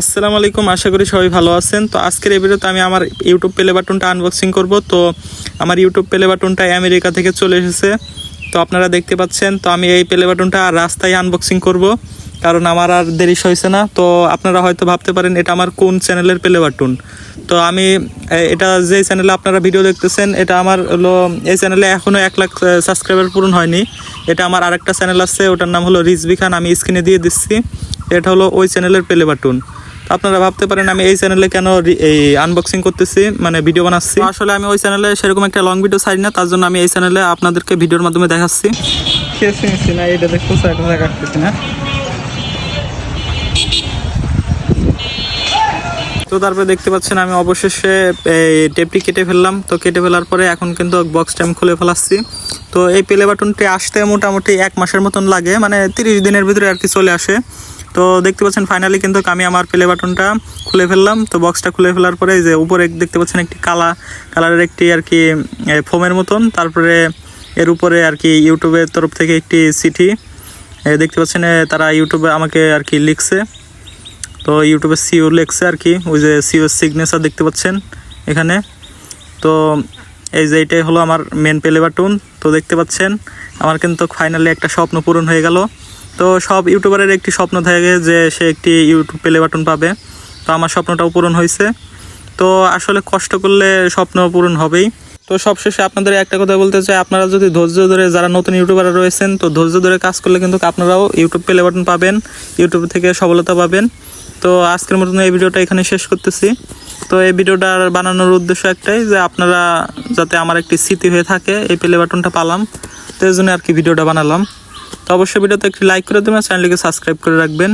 আসসালামু আলাইকুম, আশা করি সবাই ভালো আছেন। তো আজকের এই ভিডিওতে আমি আমার ইউটিউব প্লে বাটনটা আনবক্সিং করব। তো আমার ইউটিউব প্লে বাটনটা আমেরিকা থেকে চলে এসেছে। তো আপনারা দেখতে পাচ্ছেন, তো আমি এই প্লে বাটনটা রাস্তায় আনবক্সিং করব। কারণ আমার আর দেরি হয়েছে না। তো আপনারা হয়তো ভাবতে পারেন, এটা আমার কোন চ্যানেলের প্লে বাটন তো আমি এটা যে চ্যানেলে আপনারা ভিডিও দেখতেছেন, এটা আমার হলো, এই চ্যানেলে এখনও এক লাখ সাবস্ক্রাইবার পূরণ হয়নি। এটা আমার আরেকটা চ্যানেল আছে, ওটার নাম হলো রিজবি খান, আমি স্ক্রিনে দিয়ে দিচ্ছি। এটা হলো ওই চ্যানেলের প্লে বাটন আপনারা ভাবতে পারেন আমি এই চ্যানেলে কেন এই আনবক্সিং করতেছি মানে ভিডিও বানাচ্ছি। আসলে আমি ওই চ্যানেলে সেরকম একটা লং ভিডিও ছাড়ি না তার জন্য আমি এই চ্যানেলে আপনাদেরকে ভিডিওর মাধ্যমে দেখাচ্ছি। না এটা কাটতেছি না? তো তারপরে দেখতে পাচ্ছেন আমি অবশেষে এই টেপটি কেটে ফেললাম। তো কেটে ফেলার পরে এখন কিন্তু বক্সটা আমি খুলে ফেলাচ্ছি। তো এই প্লে বাটনটি আসতে মোটামুটি এক মাসের মতন লাগে মানে তিরিশ দিনের ভিতরে আর কি চলে আসে। তো দেখতে পাচ্ছেন ফাইনালি কিন্তু আমি আমার প্লে বাটনটা খুলে ফেললাম। তো বক্সটা খুলে ফেলার পরে যে উপরে দেখতে পাচ্ছেন একটি কালা, কালারের একটি আর কি ফোমের মতন। তারপরে এর উপরে আর কি ইউটিউবের তরফ থেকে একটি চিঠি। দেখতে পাচ্ছেন তারা ইউটিউবে আমাকে আর কি লিখছে। তো ইউটিউবে সিও লিখছে আর কি, ওই যে সিও সিগনেচার দেখতে পাচ্ছেন এখানে। তো এই যে এটাই হলো আমার মেন প্লে বাটন। তো দেখতে পাচ্ছেন, আমার কিন্তু ফাইনালি একটা স্বপ্ন পূরণ হয়ে গেল। তো সব ইউটিউবারের একটি স্বপ্ন থাকে যে সে একটি ইউটিউব প্লে বাটন পাবে। তো আমার স্বপ্নটাও পূরণ হয়েছে। তো আসলে কষ্ট করলে স্বপ্ন পূরণ হবেই। তো সবশেষে আপনাদের একটা কথা বলতে চাই, আপনারা যদি ধৈর্য ধরে যারা নতুন ইউটিউবার রয়েছেন, তো ধৈর্য ধরে কাজ করলে কিন্তু আপনারাও ইউটিউব প্লে বাটন পাবেন, ইউটিউব থেকে সফলতা পাবেন। তো আজকের মতন এই ভিডিওটা এখানে শেষ করতেছি। তো এই ভিডিওটার বানানোর উদ্দেশ্য একটাই যে আপনারা যাতে আমার একটি স্মৃতি হয়ে থাকে, এই প্লে বাটনটা পালাম। তো এই জন্য আর কি ভিডিওটা বানালাম। তো অবশ্যই ভিডিওতে একটি লাইক করে দেবেন চ্যানেলটিকে সাবস্ক্রাইব করে রাখবেন।